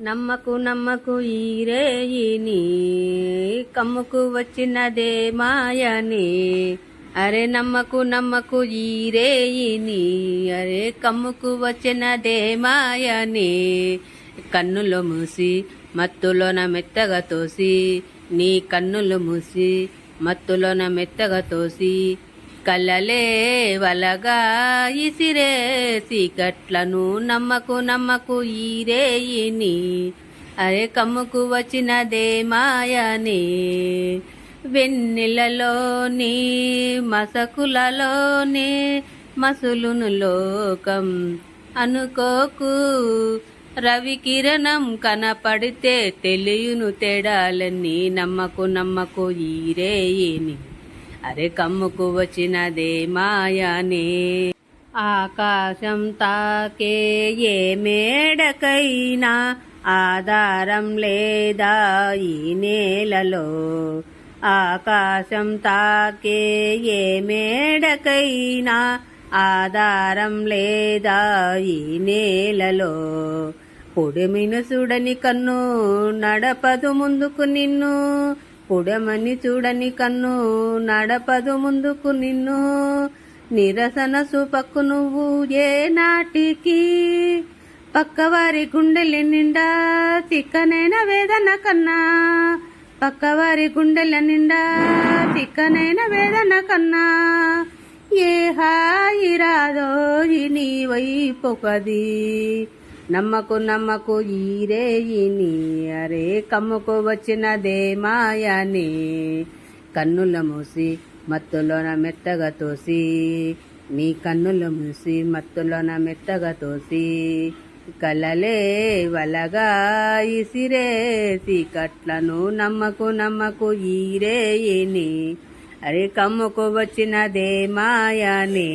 నమ్మకు నమ్మకు ఈరేయిని కమ్ముకు వచ్చినదే మాయని. అరే నమ్మకు నమ్మకు ఈరేయిని అరే కమ్ముకు వచ్చినదే మాయని. కన్నులో మూసి మత్తులోన మెత్తగా తోసి నీ కన్నులు మూసి మత్తులోన మెత్తగా తోసి కలలే వలగా ఇసిరే గట్లను నమ్మకు నమ్మకు ఈరేయిని. అరే కమ్ముకు వచ్చినదే మాయని. వెన్నెలలోని మసకులలోనే మసులును లోకం అనుకోకు. రవి కిరణం కనపడితే తెలియను తేడాలన్నీ నమ్మకు నమ్మకు ఈరేయిని. అరే కమ్ముకు వచ్చినదే మాయానే. ఆకాశం తాకే ఏ మేడకైనా ఆధారం లేదా ఈ నేలలో? ఆకాశం తాకే ఏ మేడకైనా ఆధారం లేదా ఈ నేలలో? పొడిమిన చూడని కన్ను నడపదు ముందుకు నిన్ను. పుడమని చూడని కన్ను నడపదు ముందుకు నిన్ను. నిరసన సుపక్కు నువ్వు ఏ నాటికి? పక్కవారి గుండెల నిండా చిక్కనైనా వేదన కన్నా. పక్కవారి గుండెల నిండా చిక్కనైనా వేదన కన్నా. ఏ హాయి రాదో ఈ నీ నమ్మకు నమ్మకు ఈరేయిని అరే కమ్ముకు వచ్చినదే మాయని. కన్నుల మూసి మత్తులోన మెత్తగా తోసి నీ కన్నుల మూసి మత్తులోన మెత్తగా తోసి కలలే వలగా ఇసిరేసి కట్లను నమ్మకు నమ్మకు ఈరేయిని అరే కమ్ముకు వచ్చినదే మాయని.